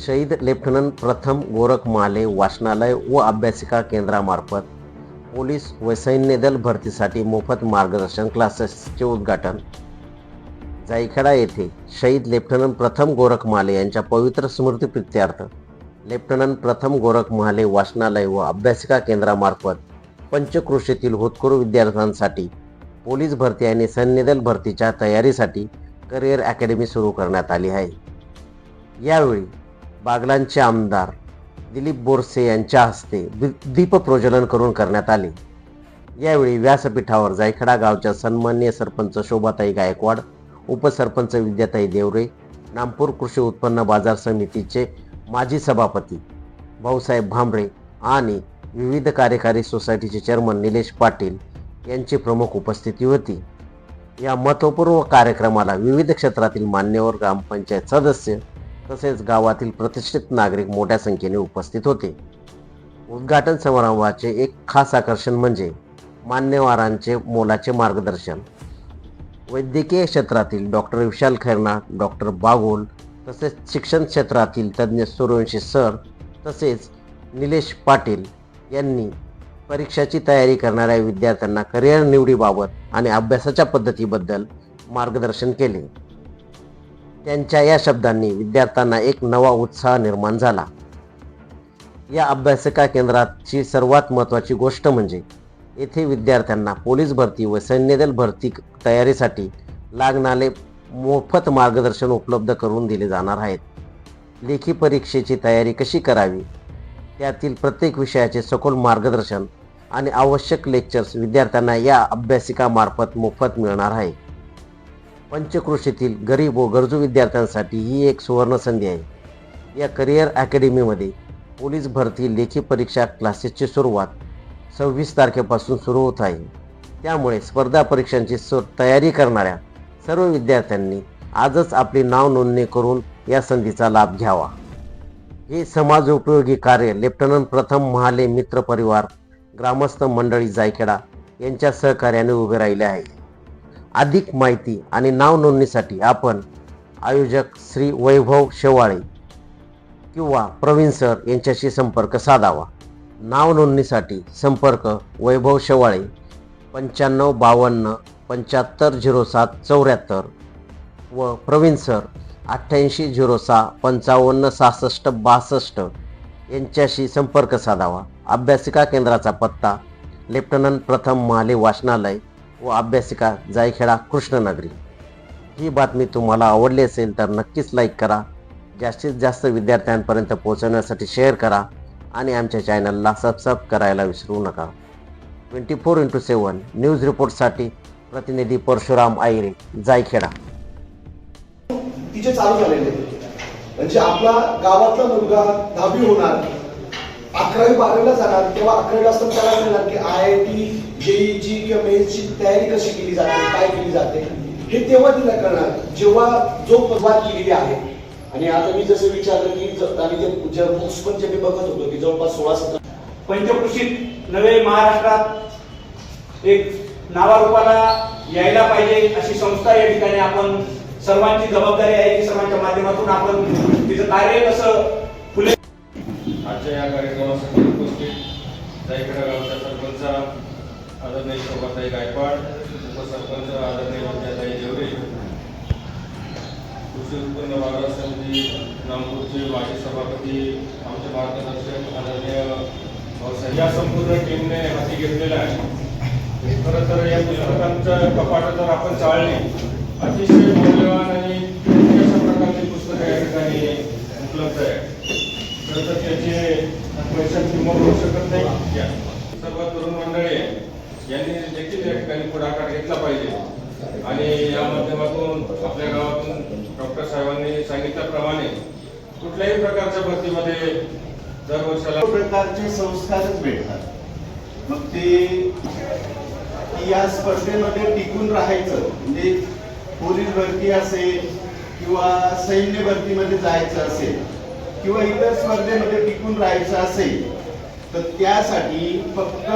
शहीद लेफ्टनंट प्रथम गोरखमाले वाचनालय व अभ्यासिका केंद्रामार्फत पोलीस व सैन्य दल भरतीसाठी मोफत मार्गदर्शन क्लासेसचे उद्घाटन. जायखेडा येथे शहीद लेफ्टनंट प्रथम गोरखमाले यांच्या पवित्र स्मृतीप्रित्यर्थ लेफ्टनंट प्रथम गोरख महाले वाचनालय व अभ्यासिका केंद्रामार्फत पंचकृषीतील होतकरू विद्यार्थ्यांसाठी पोलीस भरती आणि सैन्यदल भरतीच्या तयारीसाठी करिअर अकॅडमी सुरू करण्यात आली आहे. यावेळी बागलांचे आमदार दिलीप बोरसे यांच्या हस्ते दीप प्रज्वलन करून करण्यात आले. यावेळी व्यासपीठावर जायखडा गावच्या सन्मान्य सरपंच शोभाताई गायकवाड उपसरपंच विद्याताई देवरे नामपूर कृषी उत्पन्न बाजार समितीचे माजी सभापती भाऊसाहेब भांबरे आणि विविध कार्यकारी सोसायटीचे चेअरमन निलेश पाटील यांची प्रमुख उपस्थिती होती. या महत्त्वपूर्ण कार्यक्रमाला विविध क्षेत्रातील मान्यवर ग्रामपंचायत सदस्य तसेच गावातील प्रतिष्ठित नागरिक मोठ्या संख्येने उपस्थित होते. उद्घाटन समारंभाचे एक खास आकर्षण म्हणजे मान्यवरांचे मोलाचे मार्गदर्शन. वैद्यकीय क्षेत्रातील डॉक्टर विशाल खैरना डॉक्टर बागोल तसेच शिक्षण क्षेत्रातील तज्ज्ञ सूर्यवंशी सर तसेच निलेश पाटील यांनी परीक्षाची तयारी करणाऱ्या विद्यार्थ्यांना करिअर निवडीबाबत आणि अभ्यासाच्या पद्धतीबद्दल मार्गदर्शन केले. त्यांच्या या शब्दांनी विद्यार्थ्यांना एक नवा उत्साह निर्माण झाला. या अभ्यासिका केंद्राची सर्वात महत्त्वाची गोष्ट म्हणजे येथे विद्यार्थ्यांना पोलीस भरती व सैन्यदल भरती तयारीसाठी लागणारे मोफत मार्गदर्शन उपलब्ध करून दिले जाणार आहेत. लेखी परीक्षेची तयारी कशी करावी? त्यातील प्रत्येक विषयाचे सखोल मार्गदर्शन आणि आवश्यक लेक्चर्स विद्यार्थ्यांना या अभ्यासिकामार्फत मोफत मिळणार आहे. पंचकृषीतील गरीब व गरजू विद्यार्थ्यांसाठी ही एक सुवर्ण संधी आहे. या करिअर अकॅडमीमध्ये पोलीस भरती लेखी परीक्षा क्लासेसची सुरुवात सव्वीस तारखेपासून सुरू होत आहे. त्यामुळे स्पर्धा परीक्षांची सु तयारी करणाऱ्या सर्व विद्यार्थ्यांनी आजच आपली नाव नोंदणी करून या संधीचा लाभ घ्यावा. हे समाज उपयोगी कार्य लेफ्टनंट प्रथम महाले मित्र परिवार ग्रामस्थ मंडळी जायखेडा यांच्या सहकार्याने उभे राहिले आहे. अधिक माहिती आणि नाव नोंदणीसाठी आपण आयोजक श्री वैभव शेवाळे किंवा प्रवीण सर यांच्याशी संपर्क साधावा. नाव नोंदणीसाठी संपर्क वैभव शेवाळे पंच्याण्णव बावन्न पंच्याहत्तर झिरो सात चौऱ्याहत्तर व प्रवीण सर अठ्ठ्याऐंशी झिरो सहा पंचावन्न सहासष्ट बासष्ट यांच्याशी संपर्क साधावा. अभ्यासिका केंद्राचा पत्ता लेफ्टनंट प्रथम महाले वाचनालय व अभ्यासिका जायखेडा कृष्णनगरी. ही बातमी तुम्हाला आवडली असेल तर नक्कीच लाईक करा. जास्तीत जास्त विद्यार्थ्यांपर्यंत पोहोचवण्यासाठी शेअर करा आणि आमच्या चॅनलला सबस्क्राईब करायला विसरू नका. Twenty four into seven news रिपोर्टसाठी प्रतिनिधी परशुराम आयरे जायखेडा. तिचे चालू झालेले. म्हणजे आपला गावातला मुलगा दहावी होणार. अकरावी बारावीला जाणार. तेव्हा अकरावीला असताना त्याला मिळणार की आय आय टी जेईची किंवा मेन्सची तयारी कशी केली जाते काय केली जाते हे तेव्हा तिला कळणार. जेव्हा जो पदवार केलेली आहे. आणि आता मी जसं विचारलं की आणि ते ज्या बुक्स पण जे मी बघत होतो की जवळपास सोळा सतरा पंचकृषीत नवे महाराष्ट्रात एक नावारूपाला यायला पाहिजे अशी संस्था या ठिकाणी आपण सर्वांची जबाबदारी आहे की सर्वांच्या माध्यमातून आपण तिचं कार्य कसं फुले आजच्या या कार्यक्रमासाठी उपस्थित जायकडा गावचा सरपंच आदरणीय शोभाताई गायकवाड उपसरपंच आदरणीय विद्याताई देवरे कृषी उत्पन्न बाजार समिती नागपूरचे माजी सभापती आमचे मार्गदर्शक आदरणीय भाऊसाहेब. या संपूर्ण टीमने हाती घेतलेला आहे. खरं तर या पुस्तकांचं कपाट जर आपण चाळले. अतिशय मौल्यवान आणि अशा प्रकारची पुस्तकं या ठिकाणी उपलब्ध आहे खरं तर त्याचे पैशाची किंमत होऊ शकत नाही. सर्व तरुण मंडळी आहे, यांनी देखील या ठिकाणी पुढाकार घेतला पाहिजे. आणि या माध्यमातून आपल्या गावातून डॉक्टर साहेबांनी सांगितल्याप्रमाणे कुठल्याही प्रकारच्या भरतीमध्ये दर वर्षाला प्रकारचे संस्कारच भेटतात. मग ते या स्पर्धेमध्ये टिकून राहायचं. म्हणजे पोलीस भरती असेल किंवा सैन्य भरतीमध्ये जायचं असेल किंवा इतर स्पर्धेमध्ये टिकून राहायचं असेल तर त्यासाठी फक्त